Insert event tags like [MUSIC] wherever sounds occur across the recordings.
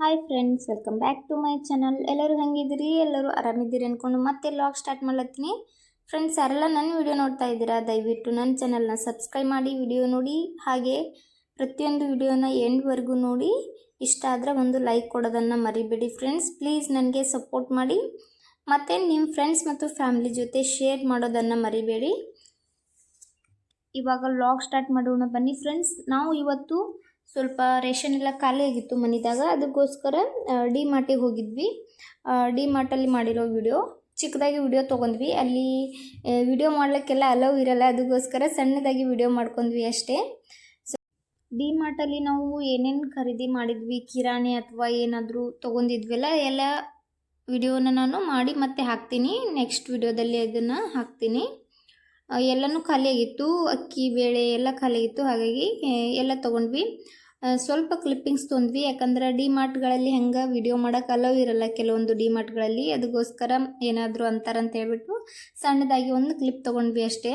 Hi friends welcome back to my channel ಎಲ್ಲರೂ ಹೆಂಗಿದ್ದೀರಿ? ಎಲ್ಲರೂ ಆರಾಮಿದ್ದೀರಿ ಅಂದ್ಕೊಂಡು ಮತ್ತೆ ಲಾಗ್ ಸ್ಟಾರ್ಟ್ ಮಾಡ್ಲತ್ತೀನಿ. ಫ್ರೆಂಡ್ಸ್ ಯಾರೆಲ್ಲ ನನ್ನ ವಿಡಿಯೋ ನೋಡ್ತಾ ಇದ್ದೀರಾ, ದಯವಿಟ್ಟು ನನ್ನ ಚಾನಲ್ನ ಸಬ್ಸ್ಕ್ರೈಬ್ ಮಾಡಿ ವಿಡಿಯೋ ನೋಡಿ, ಹಾಗೆ ಪ್ರತಿಯೊಂದು ವಿಡಿಯೋನ ಎಂಡ್ವರೆಗೂ ನೋಡಿ. ಇಷ್ಟ ಆದರೆ ಒಂದು ಲೈಕ್ ಕೊಡೋದನ್ನು ಮರಿಬೇಡಿ ಫ್ರೆಂಡ್ಸ್ ಪ್ಲೀಸ್ ನನಗೆ ಸಪೋರ್ಟ್ ಮಾಡಿ. ಮತ್ತು ನಿಮ್ಮ ಫ್ರೆಂಡ್ಸ್ ಮತ್ತು ಫ್ಯಾಮಿಲಿ ಜೊತೆ ಶೇರ್ ಮಾಡೋದನ್ನು ಮರಿಬೇಡಿ. ಇವಾಗ ಲಾಗ್ ಸ್ಟಾರ್ಟ್ ಮಾಡೋಣ ಬನ್ನಿ ಫ್ರೆಂಡ್ಸ್ ನಾವು ಇವತ್ತು ಸ್ವಲ್ಪ ರೇಷನ್ ಎಲ್ಲ ಖಾಲಿ ಆಗಿತ್ತು ಮನೆದಾಗ, ಅದಕ್ಕೋಸ್ಕರ ಡಿ ಮಾರ್ಟಿಗೆ ಹೋಗಿದ್ವಿ. ಡಿ ಮಾರ್ಟಲ್ಲಿ ಮಾಡಿರೋ ವಿಡಿಯೋ, ಚಿಕ್ಕದಾಗಿ ವಿಡಿಯೋ ತೊಗೊಂಡ್ವಿ. ಅಲ್ಲಿ ವಿಡಿಯೋ ಮಾಡ್ಲಿಕ್ಕೆಲ್ಲ ಅಲವ್ ಇರಲ್ಲ, ಅದಕ್ಕೋಸ್ಕರ ಸಣ್ಣದಾಗಿ ವಿಡಿಯೋ ಮಾಡ್ಕೊಂಡ್ವಿ ಅಷ್ಟೇ. ಸೊ ಡಿ ಮಾರ್ಟಲ್ಲಿ ನಾವು ಏನೇನು ಖರೀದಿ ಮಾಡಿದ್ವಿ, ಕಿರಾಣಿ ಅಥವಾ ಏನಾದರೂ ತೊಗೊಂಡಿದ್ವಲ್ಲ, ಎಲ್ಲ ವಿಡಿಯೋನ ನಾನು ಮಾಡಿ ಮತ್ತೆ ಹಾಕ್ತೀನಿ. ನೆಕ್ಸ್ಟ್ ವಿಡಿಯೋದಲ್ಲಿ ಅದನ್ನು ಹಾಕ್ತೀನಿ. ಎಲ್ಲನೂ ಖಾಲಿಯಾಗಿತ್ತು. ಅಕ್ಕಿ, ಬೇಳೆ ಎಲ್ಲ ಖಾಲಿಯಾಗಿತ್ತು. ಹಾಗಾಗಿ ಎಲ್ಲ ತೊಗೊಂಡ್ವಿ. ಸ್ವಲ್ಪ ಕ್ಲಿಪ್ಪಿಂಗ್ಸ್ ತೊಂದ್ವಿ. ಯಾಕಂದ್ರೆ ಡಿ ಮಾರ್ಟ್ಗಳಲ್ಲಿ ಹೆಂಗೆ ವಿಡಿಯೋ ಮಾಡೋಕೆ ಅಲೋ ಇರಲ್ಲ ಕೆಲವೊಂದು ಡಿ ಮಾರ್ಟ್ಗಳಲ್ಲಿ ಅದಕ್ಕೋಸ್ಕರ ಏನಾದರೂ ಅಂತಾರಂತ ಹೇಳ್ಬಿಟ್ಟು ಸಣ್ಣದಾಗಿ ಒಂದು ಕ್ಲಿಪ್ ತೊಗೊಂಡ್ವಿ ಅಷ್ಟೇ.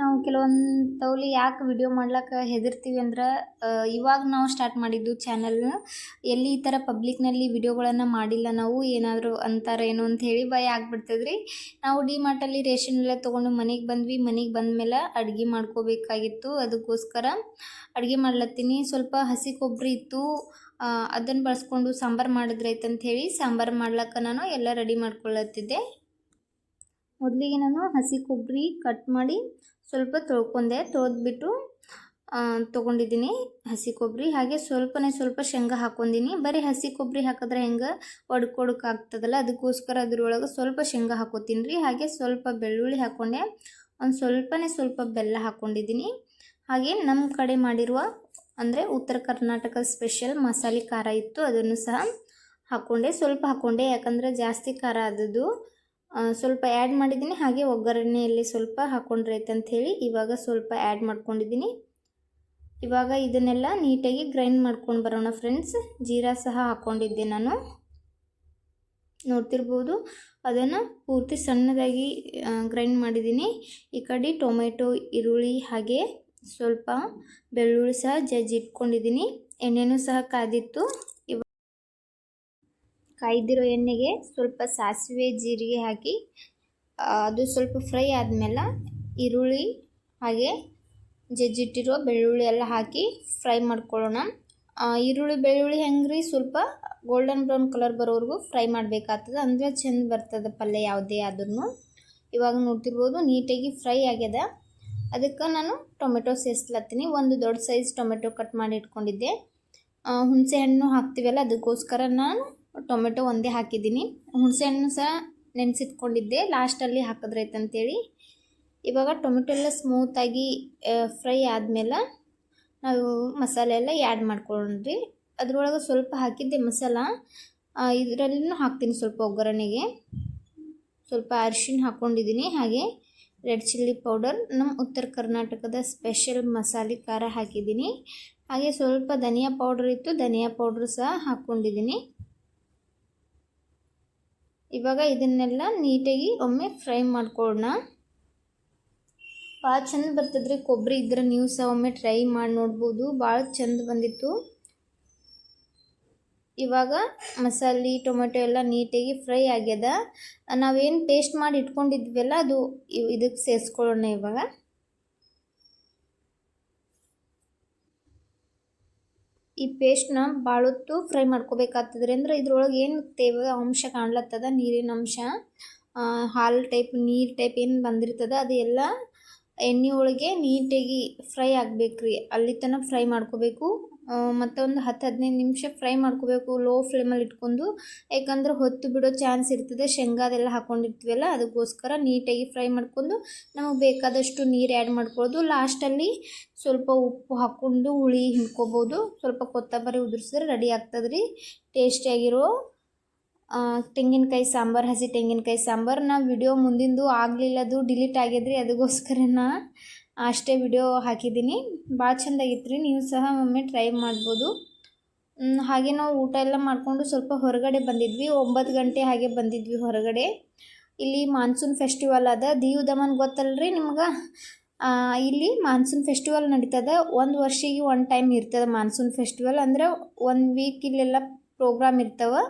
ನಾವು ಕೆಲವೊಂದು ತೌಲಿ ಯಾಕೆ ವಿಡಿಯೋ ಮಾಡ್ಲಿಕ್ಕೆ ಹೆದರ್ತೀವಿ ಅಂದ್ರೆ ಇವಾಗ ನಾವು ಸ್ಟಾರ್ಟ್ ಮಾಡಿದ್ದು ಚಾನಲ್ ಎಲ್ಲಿ ಈ ಥರ ಪಬ್ಲಿಕ್ನಲ್ಲಿ ವಿಡಿಯೋಗಳನ್ನು ಮಾಡಿಲ್ಲ ನಾವು, ಏನಾದರೂ ಅಂತಾರೇನೋ ಅಂತ ಹೇಳಿ ಭಯ ಆಗ್ಬಿಡ್ತದ್ರಿ. ನಾವು ಡಿ ಮಾರ್ಟಲ್ಲಿ ರೇಷನ್ ಎಲ್ಲ ತೊಗೊಂಡು ಮನೆಗೆ ಬಂದ್ವಿ, ಮನೆಗೆ ಬಂದ ಮೇಲೆ ಅಡುಗೆ ಮಾಡ್ಕೋಬೇಕಾಗಿತ್ತು ಅದಕ್ಕೋಸ್ಕರ ಅಡುಗೆ ಮಾಡ್ಲತ್ತೀನಿ. ಸ್ವಲ್ಪ ಹಸಿ ಕೊಬ್ಬರಿ ಇತ್ತು ಅದನ್ನು ಬಳಸ್ಕೊಂಡು ಸಾಂಬಾರು ಅಂತ ಹೇಳಿ ಸಾಂಬಾರು ಮಾಡ್ಲಿಕ್ಕೆ ನಾನು ಎಲ್ಲ ರೆಡಿ ಮಾಡ್ಕೊಳ್ಳತ್ತಿದ್ದೆ ಮೊದಲಿಗೆ ನಾನು ಹಸಿ ಕೊಬ್ಬರಿ ಕಟ್ ಮಾಡಿ ಸ್ವಲ್ಪ ತೊಳ್ಕೊಂಡೆ, ತೊಳೆದ್ಬಿಟ್ಟು ತೊಗೊಂಡಿದ್ದೀನಿ ಹಸಿ ಕೊಬ್ಬರಿ ಹಾಗೆ ಸ್ವಲ್ಪನೇ ಸ್ವಲ್ಪ ಶೇಂಗಾ ಹಾಕ್ಕೊಂಡಿನಿ. ಬರೀ ಹಸಿ ಕೊಬ್ಬರಿ ಹಾಕಿದ್ರೆ ಹೆಂಗೆ ಒಡ್ಕೊಡೋಕ್ಕಾಗ್ತದಲ್ಲ ಅದಕ್ಕೋಸ್ಕರ ಅದ್ರೊಳಗೆ ಸ್ವಲ್ಪ ಶೇಂಗಾ ಹಾಕೋತೀನಿ ರೀ ಹಾಗೆ ಸ್ವಲ್ಪ ಬೆಳ್ಳುಳ್ಳಿ ಹಾಕ್ಕೊಂಡೆ ಒಂದು ಸ್ವಲ್ಪನೇ ಸ್ವಲ್ಪ ಬೆಲ್ಲ ಹಾಕ್ಕೊಂಡಿದ್ದೀನಿ ಹಾಗೆ ನಮ್ಮ ಕಡೆ ಮಾಡಿರುವ, ಅಂದರೆ ಉತ್ತರ ಕರ್ನಾಟಕ ಸ್ಪೆಷಲ್ ಮಸಾಲೆ ಖಾರ ಇತ್ತು, ಅದನ್ನು ಸಹ ಹಾಕ್ಕೊಂಡೆ ಸ್ವಲ್ಪ ಹಾಕ್ಕೊಂಡೆ ಯಾಕಂದರೆ ಜಾಸ್ತಿ ಖಾರ ಆದದ್ದು. ಸ್ವಲ್ಪ ಆ್ಯಡ್ ಮಾಡಿದ್ದೀನಿ. ಹಾಗೆ ಒಗ್ಗರಣೆಯಲ್ಲಿ ಸ್ವಲ್ಪ ಹಾಕ್ಕೊಂಡ್ರೈತೆ ಅಂಥೇಳಿ ಇವಾಗ ಸ್ವಲ್ಪ ಆ್ಯಡ್ ಮಾಡ್ಕೊಂಡಿದ್ದೀನಿ. ಇವಾಗ ಇದನ್ನೆಲ್ಲ ನೀಟಾಗಿ ಗ್ರೈಂಡ್ ಮಾಡ್ಕೊಂಡು ಬರೋಣ ಫ್ರೆಂಡ್ಸ್ ಜೀರಾ ಸಹ ಹಾಕ್ಕೊಂಡಿದ್ದೆ ನಾನು. ನೋಡ್ತಿರ್ಬೋದು. ಅದನ್ನು ಪೂರ್ತಿ ಸಣ್ಣದಾಗಿ ಗ್ರೈಂಡ್ ಮಾಡಿದ್ದೀನಿ. ಈ ಕಡೆ ಟೊಮೆಟೊ, ಈರುಳ್ಳಿ ಹಾಗೆ ಸ್ವಲ್ಪ ಬೆಳ್ಳುಳ್ಳಿ ಸಹ ಜಜ್ಜಿಟ್ಕೊಂಡಿದ್ದೀನಿ. ಎಣ್ಣೆನೂ ಸಹ ಕಾದಿತ್ತು. ಕಾಯ್ದಿರೋ ಎಣ್ಣೆಗೆ ಸ್ವಲ್ಪ ಸಾಸಿವೆ, ಜೀರಿಗೆ ಹಾಕಿ ಅದು ಸ್ವಲ್ಪ ಫ್ರೈ ಆದಮೇಲೆ ಈರುಳ್ಳಿ ಹಾಗೆ ಜಜ್ಜಿಟ್ಟಿರೋ ಬೆಳ್ಳುಳ್ಳಿ ಎಲ್ಲ ಹಾಕಿ ಫ್ರೈ ಮಾಡ್ಕೊಳ್ಳೋಣ. ಈರುಳ್ಳಿ, ಬೆಳ್ಳುಳ್ಳಿ ಹೆಂಗ್ರಿ? ಸ್ವಲ್ಪ ಗೋಲ್ಡನ್ ಬ್ರೌನ್ ಕಲರ್ ಬರೋವರೆಗೂ ಫ್ರೈ ಮಾಡಬೇಕಾಗ್ತದೆ. ಅಂದರೆ ಚೆಂದ ಬರ್ತದೆ ಪಲ್ಯ ಯಾವುದೇ ಆದ್ರೂ ಇವಾಗ ನೋಡ್ತಿರ್ಬೋದು ನೀಟಾಗಿ ಫ್ರೈ ಆಗ್ಯದ. ಅದಕ್ಕೆ ನಾನು ಟೊಮೆಟೊ ಸೇರಿಸ್ಲತ್ತೀನಿ ಒಂದು ದೊಡ್ಡ ಸೈಜ್ ಟೊಮೆಟೊ ಕಟ್ ಮಾಡಿ ಇಟ್ಕೊಂಡಿದ್ದೆ. ಹುಣಸೆ ಹಣ್ಣು ಹಾಕ್ತೀವಲ್ಲ, ಅದಕ್ಕೋಸ್ಕರ ನಾನು ಟೊಮೆಟೊ ಒಂದೇ ಹಾಕಿದ್ದೀನಿ. ಹುಣಸೆ ಹಣ್ಣು ಸಹ ನೆನೆಸಿಟ್ಕೊಂಡಿದ್ದೆ. ಲಾಸ್ಟಲ್ಲಿ ಹಾಕಿದ್ರೈತೆ ಅಂತೇಳಿ ಇವಾಗ ಟೊಮೆಟೊ ಎಲ್ಲ ಸ್ಮೂತಾಗಿ ಫ್ರೈ ಆದಮೇಲೆ ನಾವು ಮಸಾಲೆ ಎಲ್ಲ ಆ್ಯಡ್ ಮಾಡ್ಕೊಂಡ್ರಿ ಅದರೊಳಗೆ ಸ್ವಲ್ಪ ಹಾಕಿದ್ದೆ ಮಸಾಲ. ಇದರಲ್ಲಿನೂ ಹಾಕ್ತೀನಿ ಸ್ವಲ್ಪ ಒಗ್ಗರಣೆಗೆ. ಸ್ವಲ್ಪ ಅರಿಶಿನ ಹಾಕ್ಕೊಂಡಿದ್ದೀನಿ ಹಾಗೆ ರೆಡ್ ಚಿಲ್ಲಿ ಪೌಡರ್, ನಮ್ಮ ಉತ್ತರ ಕರ್ನಾಟಕದ ಸ್ಪೆಷಲ್ ಮಸಾಲೆ ಖಾರ ಹಾಕಿದ್ದೀನಿ. ಹಾಗೆ ಸ್ವಲ್ಪ ಧನಿಯಾ ಪೌಡ್ರ್ ಇತ್ತು, ಧನಿಯಾ ಪೌಡ್ರ್ ಸಹ ಹಾಕ್ಕೊಂಡಿದ್ದೀನಿ ಇವಾಗ ಇದನ್ನೆಲ್ಲ ನೀಟಾಗಿ ಒಮ್ಮೆ ಫ್ರೈ ಮಾಡ್ಕೊಳ್ಳೋಣ. ಭಾಳ ಚಂದ ಬರ್ತದ್ರಿ ಕೊಬ್ಬರಿ, ಇದ್ರೆ ನೀವು ಸಹ ಒಮ್ಮೆ ಟ್ರೈ ಮಾಡಿ ನೋಡ್ಬೋದು. ಭಾಳ ಚಂದ ಬಂದಿತ್ತು. ಇವಾಗ ಮಸಾಲೆ, ಟೊಮೆಟೊ ಎಲ್ಲ ನೀಟಾಗಿ ಫ್ರೈ ಆಗ್ಯದ. ನಾವೇನು ಟೇಸ್ಟ್ ಮಾಡಿ ಇಟ್ಕೊಂಡಿದ್ವಲ್ಲ ಅದು ಇದಕ್ಕೆ ಸೇರಿಸ್ಕೊಳ್ಳೋಣ ಇವಾಗ. ಈ ಪೇಸ್ಟ್ನ ಭಾಳತ್ತು ಫ್ರೈ ಮಾಡ್ಕೋಬೇಕಾಗ್ತದ್ರಿ. ಅಂದ್ರೆ ಇದ್ರೊಳಗೆ ಏನು ತೇವ ಅಂಶ ಕಾಣ್ಲತ್ತದ? ನೀರಿನ ಅಂಶ ಹಾಲು ಟೈಪ್ ನೀರು ಟೈಪ್ ಏನು ಬಂದಿರ್ತದ? ಅದೆಲ್ಲ ಎಣ್ಣೆ ಒಳಗೆ ನೀಟಾಗಿ ಫ್ರೈ ಆಗ್ಬೇಕ್ರಿ. ಅಲ್ಲಿ ತನಕ ಫ್ರೈ ಮಾಡ್ಕೋಬೇಕು. ಮತ್ತು ಒಂದು ಹತ್ತು ಹದಿನೈದು ನಿಮಿಷ ಫ್ರೈ ಮಾಡ್ಕೋಬೇಕು, ಲೋ ಫ್ಲೇಮಲ್ಲಿ ಇಟ್ಕೊಂಡು, ಯಾಕಂದ್ರೆ ಹೊತ್ತು ಬಿಡೋ ಚಾನ್ಸ್ ಇರ್ತದೆ, ಶೇಂಗಾದೆಲ್ಲ ಹಾಕ್ಕೊಂಡಿರ್ತೀವಲ್ಲ ಅದಕ್ಕೋಸ್ಕರ ನೀಟಾಗಿ ಫ್ರೈ ಮಾಡ್ಕೊಂಡು ನಮಗೆ ಬೇಕಾದಷ್ಟು ನೀರು ಆ್ಯಡ್ ಮಾಡ್ಕೊಳ್ಳೋದು ಲಾಸ್ಟಲ್ಲಿ ಸ್ವಲ್ಪ ಉಪ್ಪು ಹಾಕ್ಕೊಂಡು ಹುಳಿ ಹಿಂಡ್ಕೋಬೋದು. ಸ್ವಲ್ಪ ಕೊತ್ತಂಬರಿ ಉದುರಿಸಿದ್ರೆ ರೆಡಿ ಆಗ್ತದೆ ರೀ ಟೇಸ್ಟಿಯಾಗಿರೋ ತೆಂಗಿನಕಾಯಿ ಸಾಂಬಾರು, ಹಸಿ ತೆಂಗಿನಕಾಯಿ ಸಾಂಬಾರು. ನಾವು ವಿಡಿಯೋ ಮುಂದಿಂದು ಆಗಲಿಲ್ಲ ಅದು ಡಿಲೀಟ್ ಆಗ್ಯದ್ರಿ ಅದಕ್ಕೋಸ್ಕರ ನಾ ಅಷ್ಟೇ ವಿಡಿಯೋ ಹಾಕಿದ್ದೀನಿ. ಭಾಳ ಚೆಂದಾಗಿತ್ತು ರೀ ನೀವು ಸಹ ಒಮ್ಮೆ ಟ್ರೈ ಮಾಡ್ಬೋದು. ಹಾಗೆ ನಾವು ಊಟ ಎಲ್ಲ ಮಾಡಿಕೊಂಡು ಸ್ವಲ್ಪ ಹೊರಗಡೆ ಬಂದಿದ್ವಿ. ಒಂಬತ್ತು ಗಂಟೆ ಹಾಗೆ ಬಂದಿದ್ವಿ ಹೊರಗಡೆ. ಇಲ್ಲಿ ಮಾನ್ಸೂನ್ ಫೆಸ್ಟಿವಲ್ ಅದ. ದೀವ್ ದಮನ್ ಗೊತ್ತಲ್ರಿ ನಿಮ್ಗೆ? ಇಲ್ಲಿ ಮಾನ್ಸೂನ್ ಫೆಸ್ಟಿವಲ್ ನಡೀತದೆ. ಒಂದು ವರ್ಷಿಗೆ ಒನ್ ಟೈಮ್ ಇರ್ತದೆ ಮಾನ್ಸೂನ್ ಫೆಸ್ಟಿವಲ್ ಅಂದ್ರೆ ಒಂದು ವೀಕ್ ಇಲ್ಲೆಲ್ಲ ಪ್ರೋಗ್ರಾಮ್ ಇರ್ತವೆ.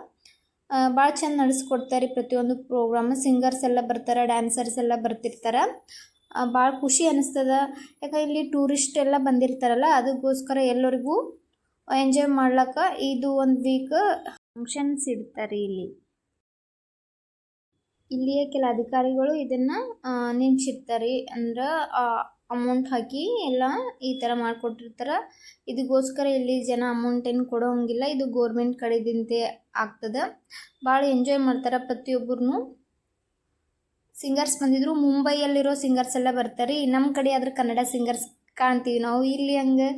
ಭಾಳ ಚೆಂದ ನಡೆಸ್ಕೊಡ್ತಾರೆ ಪ್ರತಿಯೊಂದು ಪ್ರೋಗ್ರಾಮ್ ಸಿಂಗರ್ಸ್ ಎಲ್ಲ ಬರ್ತಾರೆ ಡ್ಯಾನ್ಸರ್ಸ್ ಎಲ್ಲ ಬರ್ತಿರ್ತಾರೆ. ಭಾಳ ಖುಷಿ ಅನಿಸ್ತದ. ಯಾಕಂದ್ರೆ ಇಲ್ಲಿ ಟೂರಿಸ್ಟ್ ಎಲ್ಲ ಬಂದಿರ್ತಾರಲ್ಲ, ಅದಕ್ಕೋಸ್ಕರ ಎಲ್ಲರಿಗೂ ಎಂಜಾಯ್ ಮಾಡ್ಲಿಕ್ಕೆ ಇದು ಒಂದು ವೀಕ್ ಫಂಕ್ಷನ್ಸ್ ಇಡ್ತಾರೆ ಇಲ್ಲಿ. ಇಲ್ಲಿಯ ಕೆಲ ಅಧಿಕಾರಿಗಳು ಇದನ್ನು ನಿಂಚಿರ್ತಾರೆ. ಅಂದ್ರೆ ಅಮೌಂಟ್ ಹಾಕಿ ಎಲ್ಲ ಈ ಥರ ಮಾಡಿಕೊಟ್ಟಿರ್ತಾರೆ. ಇದಕ್ಕೋಸ್ಕರ ಇಲ್ಲಿ ಜನ ಅಮೌಂಟ್ ಏನು ಕೊಡೋ ಹಂಗಿಲ್ಲ ಇದು ಗೋರ್ಮೆಂಟ್ ಕಡೆದಿಂದೆ ಆಗ್ತದೆ. ಭಾಳ ಎಂಜಾಯ್ ಮಾಡ್ತಾರೆ ಪ್ರತಿಯೊಬ್ಬರು ಸಿಂಗರ್ಸ್ ಬಂದಿದ್ರು. ಮುಂಬೈಯಲ್ಲಿರೋ ಸಿಂಗರ್ಸ್ ಎಲ್ಲ ಬರ್ತಾರೆ. ನಮ್ಮ ಕಡೆ ಆದ್ರೆ ಕನ್ನಡ ಸಿಂಗರ್ಸ್ ಕಾಣ್ತೀವಿ. ನಾವು ಇಲ್ಲಿ ಹಂಗೆ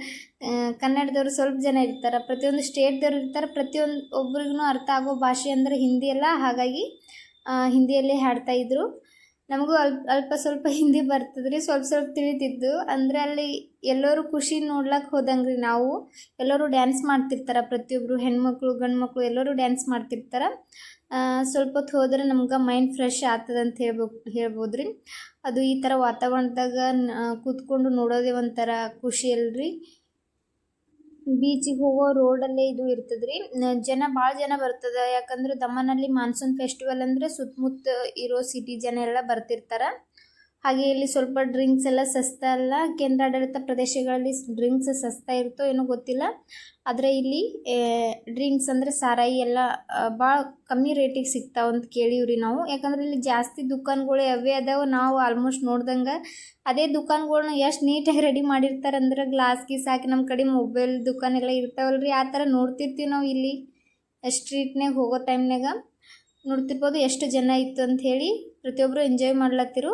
ಕನ್ನಡದವರು ಸ್ವಲ್ಪ ಜನ ಇರ್ತಾರೆ. ಪ್ರತಿಯೊಂದು ಸ್ಟೇಟ್ದವ್ರು ಇರ್ತಾರೆ. ಪ್ರತಿಯೊಂದು ಒಬ್ರಿಗೂ ಅರ್ಥ ಆಗೋ ಭಾಷೆ ಅಂದರೆ ಹಿಂದಿ ಅಲ್ಲ ಹಾಗಾಗಿ ಹಿಂದಿಯಲ್ಲೇ ಹಾಡ್ತಾ ಇದ್ರು. ನಮಗೂ ಅಲ್ಪ ಅಲ್ಪ ಸ್ವಲ್ಪ [LAUGHS] ಹಿಂದಿ ಬರ್ತದ್ರಿ, ಸ್ವಲ್ಪ ಸ್ವಲ್ಪ ತಿಳಿತಿದ್ದು ಅಂದರೆ ಅಲ್ಲಿ ಎಲ್ಲರೂ ಖುಷಿ ನೋಡ್ಲಕ್ಕೆ ಹೋದಂಗೆ ನಾವು. ಎಲ್ಲರೂ ಡ್ಯಾನ್ಸ್ ಮಾಡ್ತಿರ್ತಾರೆ ಪ್ರತಿಯೊಬ್ಬರು ಹೆಣ್ಮಕ್ಳು ಗಂಡು ಮಕ್ಕಳು ಎಲ್ಲರೂ ಡ್ಯಾನ್ಸ್ ಮಾಡ್ತಿರ್ತಾರೆ. ಸ್ವಲ್ಪ ಹೊತ್ತು ಹೋದ್ರೆ ನಮ್ಗೆ ಮೈಂಡ್ ಫ್ರೆಶ್ ಆಗ್ತದೆ ಅಂತ ಹೇಳ್ಬೋದು ರೀ ಅದು ಈ ಥರ ವಾತಾವರಣದಾಗ ಕೂತ್ಕೊಂಡು ನೋಡೋದೇ ಒಂಥರ ಖುಷಿ ಅಲ್ರಿ. ಬೀಚಿಗೆ ಹೋಗೋ ರೋಡಲ್ಲೇ ಇದು ಇರ್ತದ್ರಿ. ಜನ ಭಾಳ ಜನ ಬರ್ತದೆ. ಯಾಕಂದ್ರೆ ದಮನಲ್ಲಿ ಮಾನ್ಸೂನ್ ಫೆಸ್ಟಿವಲ್ ಅಂದರೆ ಸುತ್ತಮುತ್ತ ಇರೋ ಸಿಟಿ ಜನ ಎಲ್ಲ ಬರ್ತಿರ್ತಾರೆ. ಹಾಗೆ ಇಲ್ಲಿ ಸ್ವಲ್ಪ ಡ್ರಿಂಕ್ಸ್ ಎಲ್ಲ ಸಸ್ತ ಅಲ್ಲ. ಕೇಂದ್ರಾಡಳಿತ ಪ್ರದೇಶಗಳಲ್ಲಿ ಡ್ರಿಂಕ್ಸ್ ಸಸ್ತಾ ಇರುತ್ತೋ ಏನೋ ಗೊತ್ತಿಲ್ಲ. ಆದರೆ ಇಲ್ಲಿ ಡ್ರಿಂಕ್ಸ್ ಅಂದರೆ ಸಾರಾಯಿ ಎಲ್ಲ ಭಾಳ ಕಮ್ಮಿ ರೇಟಿಗೆ ಸಿಗ್ತಾವೆ ಅಂತ ಕೇಳೀವ್ರಿ ನಾವು. ಯಾಕಂದ್ರೆ ಇಲ್ಲಿ ಜಾಸ್ತಿ ದುಕಾನ್ಗಳು ಯಾವೇ ಅದಾವೆ. ನಾವು ಆಲ್ಮೋಸ್ಟ್ ನೋಡ್ದಂಗೆ ಅದೇ ದುಕಾನ್ಗಳ್ನ ಎಷ್ಟು ನೀಟಾಗಿ ರೆಡಿ ಮಾಡಿರ್ತಾರೆ ಅಂದ್ರೆ ಗ್ಲಾಸ್ ಗೀಸ್ ಹಾಕಿ ನಮ್ಮ ಕಡೆ ಮೊಬೈಲ್ ದುಕಾನ್ ಎಲ್ಲ ಇರ್ತಾವಲ್ರಿ. ಆ ಥರ ನೋಡ್ತಿರ್ತೀವಿ ನಾವು ಇಲ್ಲಿ ಸ್ಟ್ರೀಟ್ನಾಗ ಹೋಗೋ ಟೈಮ್ನಾಗ ನೋಡ್ತಿರ್ಬೋದು ಎಷ್ಟು ಜನ ಇತ್ತು ಅಂತ ಹೇಳಿ ಪ್ರತಿಯೊಬ್ಬರು ಎಂಜಾಯ್ ಮಾಡ್ಲತ್ತಿರು.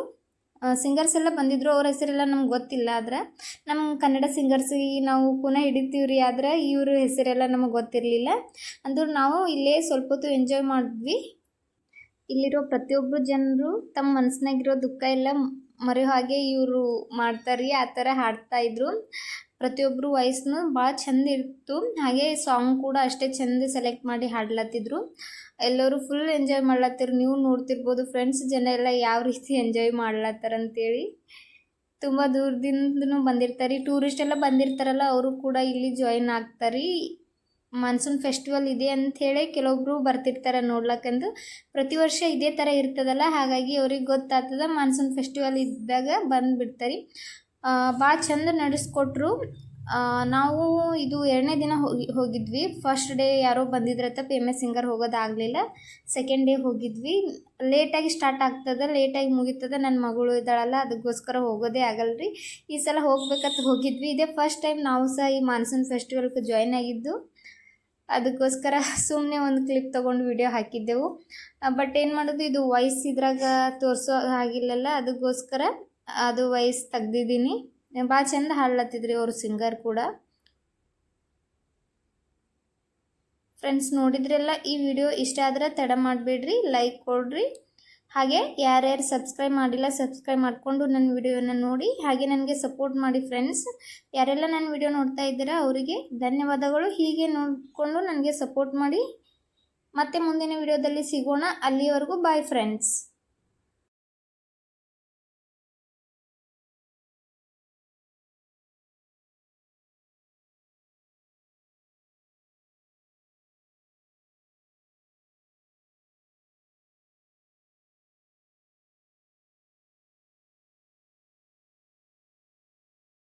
ಸಿಂಗರ್ಸ್ ಎಲ್ಲ ಬಂದಿದ್ರು, ಅವ್ರ ಹೆಸರೆಲ್ಲ ನಮ್ಗೆ ಗೊತ್ತಿಲ್ಲ. ಆದ್ರೆ ನಮ್ಮ ಕನ್ನಡ ಸಿಂಗರ್ಸಿಗೆ ನಾವು ಪುನಃ ಹಿಡಿತೀವಿ ರೀ ಆದ್ರೆ ಇವ್ರ ಹೆಸರೆಲ್ಲ ನಮಗೆ ಗೊತ್ತಿರಲಿಲ್ಲ. ಅಂದರೂ ನಾವು ಇಲ್ಲೇ ಸ್ವಲ್ಪ ಹೊತ್ತು ಎಂಜಾಯ್ ಮಾಡಿದ್ವಿ. ಇಲ್ಲಿರೋ ಪ್ರತಿಯೊಬ್ಬರು ಜನರು ತಮ್ಮ ಮನಸ್ಸಿನಾಗಿರೋ ದುಃಖ ಎಲ್ಲ ಮರೆಯೋ ಹಾಗೆ ಇವರು ಮಾಡ್ತಾರೆ, ಆ ಥರ ಹಾಡ್ತಾ ಇದ್ರು. ಪ್ರತಿಯೊಬ್ಬರು ವಾಯ್ಸ್ನು ಭಾಳ ಚಂದ ಇತ್ತು ಹಾಗೆ ಸಾಂಗ್ ಕೂಡ ಅಷ್ಟೇ ಚೆಂದ ಸೆಲೆಕ್ಟ್ ಮಾಡಿ ಹಾಡ್ಲತ್ತಿದ್ರು. ಎಲ್ಲರೂ ಫುಲ್ ಎಂಜಾಯ್ ಮಾಡ್ಲತ್ತಿರು. ನೀವು ನೋಡ್ತಿರ್ಬೋದು ಫ್ರೆಂಡ್ಸ್ ಜನ ಎಲ್ಲ ಯಾವ ರೀತಿ ಎಂಜಾಯ್ ಮಾಡ್ಲತ್ತಾರ ಅಂತೇಳಿ ತುಂಬ ದೂರದಿಂದ ಬಂದಿರ್ತಾರೆ. ಟೂರಿಸ್ಟ್ ಎಲ್ಲ ಬಂದಿರ್ತಾರಲ್ಲ, ಅವರು ಕೂಡ ಇಲ್ಲಿ ಜಾಯಿನ್ ಆಗ್ತಾರೆ. ಮಾನ್ಸೂನ್ ಫೆಸ್ಟಿವಲ್ ಇದೆ ಅಂಥೇಳಿ ಕೆಲವೊಬ್ಬರು ಬರ್ತಿರ್ತಾರೆ ನೋಡ್ಲಕ್ಕಂದು. ಪ್ರತಿ ವರ್ಷ ಇದೇ ಥರ ಇರ್ತದಲ್ಲ, ಹಾಗಾಗಿ ಅವ್ರಿಗೆ ಗೊತ್ತಾಗ್ತದ ಮಾನ್ಸೂನ್ ಫೆಸ್ಟಿವಲ್ ಇದ್ದಾಗ ಬಂದುಬಿಡ್ತಾರೆ. ಭಾಳ ಚಂದ ನಡೆಸ್ಕೊಟ್ರು. ನಾವು ಇದು ಎರಡನೇ ದಿನ ಹೋಗಿ, ಹೋಗಿದ್ವಿ. ಫಸ್ಟ್ ಡೇ ಯಾರೋ ಬಂದಿದ್ರತ್ತ ಫೇಮಸ್ ಸಿಂಗರ್ ಹೋಗೋದಾಗಲಿಲ್ಲ. ಸೆಕೆಂಡ್ ಡೇ ಹೋಗಿದ್ವಿ. ಲೇಟಾಗಿ ಸ್ಟಾರ್ಟ್ ಆಗ್ತದೆ ಲೇಟಾಗಿ ಮುಗೀತದೆ. ನನ್ನ ಮಗಳು ಇದ್ದಾಳಲ್ಲ, ಅದಕ್ಕೋಸ್ಕರ ಹೋಗೋದೇ ಆಗಲ್ರಿ. ಈ ಸಲ ಹೋಗ್ಬೇಕಂತ ಹೋಗಿದ್ವಿ. ಇದೇ ಫಸ್ಟ್ ಟೈಮ್ ನಾವು ಸಹ ಈ ಮಾನ್ಸೂನ್ ಫೆಸ್ಟಿವಲ್ಗೆ ಜಾಯ್ನ್ ಆಗಿದ್ದು. ಅದಕ್ಕೋಸ್ಕರ ಸುಮ್ಮನೆ ಒಂದು ಕ್ಲಿಪ್ ತೊಗೊಂಡು ವಿಡಿಯೋ ಹಾಕಿದ್ದೆವು. ಬಟ್ ಏನು ಮಾಡೋದು, ಇದು ವಾಯ್ಸ್ ಇದ್ರಾಗ ತೋರಿಸೋ ಆಗಿಲ್ಲಲ್ಲ ಅದಕ್ಕೋಸ್ಕರ ಅದು ವಯಸ್ಸು ತೆಗ್ದಿದ್ದೀನಿ. ಭಾಳ ಚಂದ ಹಾಡ್ಲತ್ತಿದ್ರಿ ಅವರು ಸಿಂಗರ್ ಕೂಡ. ಫ್ರೆಂಡ್ಸ್ ನೋಡಿದ್ರೆಲ್ಲ ಈ ವಿಡಿಯೋ ಇಷ್ಟ ಆದರೆ ತಡ ಮಾಡಬೇಡ್ರಿ ಲೈಕ್ ಕೊಡ್ರಿ. ಹಾಗೆ ಯಾರ್ಯಾರು ಸಬ್ಸ್ಕ್ರೈಬ್ ಮಾಡಿಲ್ಲ ಸಬ್ಸ್ಕ್ರೈಬ್ ಮಾಡಿಕೊಂಡು ನನ್ನ ವಿಡಿಯೋನ ನೋಡಿ, ಹಾಗೆ ನನಗೆ ಸಪೋರ್ಟ್ ಮಾಡಿ ಫ್ರೆಂಡ್ಸ್ ಯಾರೆಲ್ಲ ನನ್ನ ವಿಡಿಯೋ ನೋಡ್ತಾ ಇದ್ದೀರಾ ಅವರಿಗೆ ಧನ್ಯವಾದಗಳು. ಹೀಗೆ ನೋಡಿಕೊಂಡು ನನಗೆ ಸಪೋರ್ಟ್ ಮಾಡಿ. ಮತ್ತೆ ಮುಂದಿನ ವಿಡಿಯೋದಲ್ಲಿ ಸಿಗೋಣ. ಅಲ್ಲಿವರೆಗೂ ಬಾಯ್ ಫ್ರೆಂಡ್ಸ್